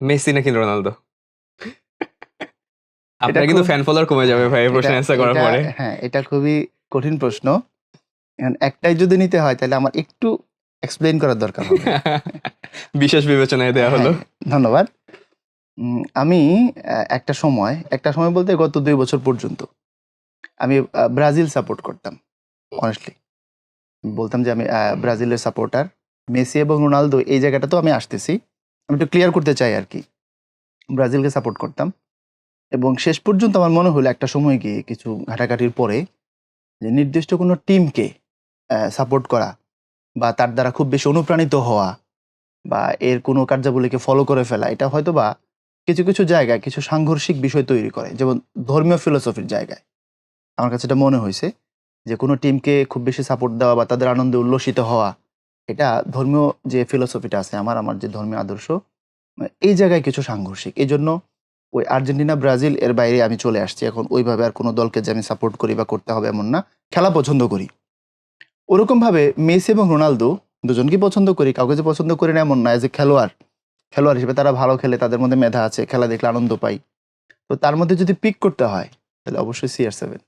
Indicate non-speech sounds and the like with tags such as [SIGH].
Messi নাকি Ronaldo? [LAUGHS] আপনার এটা কিন্তু ফ্যান ফলোয়ার কমে যাবে ভাই প্রশ্ন অ্যান্সার করার পরে। হ্যাঁ এটা খুবই কঠিন প্রশ্ন। একটাই যদি নিতে হয় তাহলে আমার একটু এক্সপ্লেইন করার দরকার হবে। [LAUGHS] বিশেষ বিবেচনায় দেওয়া হলো। হ্যাঁ, ধন্যবাদ। আমি একটা সময় একটা সময় বলতে গত দুই বছর পর্যন্ত আমি ব্রাজিল সাপোর্ট করতাম অনেস্টলি বলতাম যে আমি ব্রাজিলের সাপোর্টার মেসি এবং রোনালদো এই জায়গাটা তো আমি আসতেছি। আমি একটু ক্লিয়ার করতে চাই আর কি ব্রাজিলকে সাপোর্ট করতাম। এবং শেষ পর্যন্ত আমার মনে হলো একটা সময় গিয়ে কিছু ঘাটাঘাটির পরে যে নির্দিষ্ট কোনো টিমকে সাপোর্ট করা বা তার দ্বারা খুব বেশি অনুপ্রাণিত হওয়া বা এর কোনো কার্যাবলীকে ফলো করে ফেলা, এটা হয়তো বা কিছু কিছু জায়গায় কিছু সাংঘর্ষিক বিষয় তৈরি করে। যেমন ধর্মীয় ফিলোসফির জায়গায়। আমার কাছে এটা মনে হয়েছে যে কোনো টিমকে খুব বেশি সাপোর্ট দেওয়া বা তাদের আনন্দে উল্লসিত হওয়া এটা ধর্মীয় যে ফিলোসফিটা আছে, আমার আমার যে ধর্মীয় আদর্শ, এই জায়গায় কিছু সাংঘর্ষিক। এই জন্য ওই আর্জেন্টিনা, ব্রাজিল এর বাইরে আমি চলে আসছি। এখন ওইভাবে আর কোনো দলকে যে আমি সাপোর্ট করি বা করতে হবে এমন না। খেলা পছন্দ করি। ওরকমভাবে মেসি এবং রোনালদো দুজনকে পছন্দ করি, কাউকে যে পছন্দ করি না এমন না। এজ এ খেলোয়াড় খেলোয়াড় হিসেবে তারা ভালো খেলে, তাদের মধ্যে মেধা আছে, খেলা দেখলে আনন্দ পাই। তো তার মধ্যে যদি পিক করতে হয়, তাহলে অবশ্যই সিআর সেভেন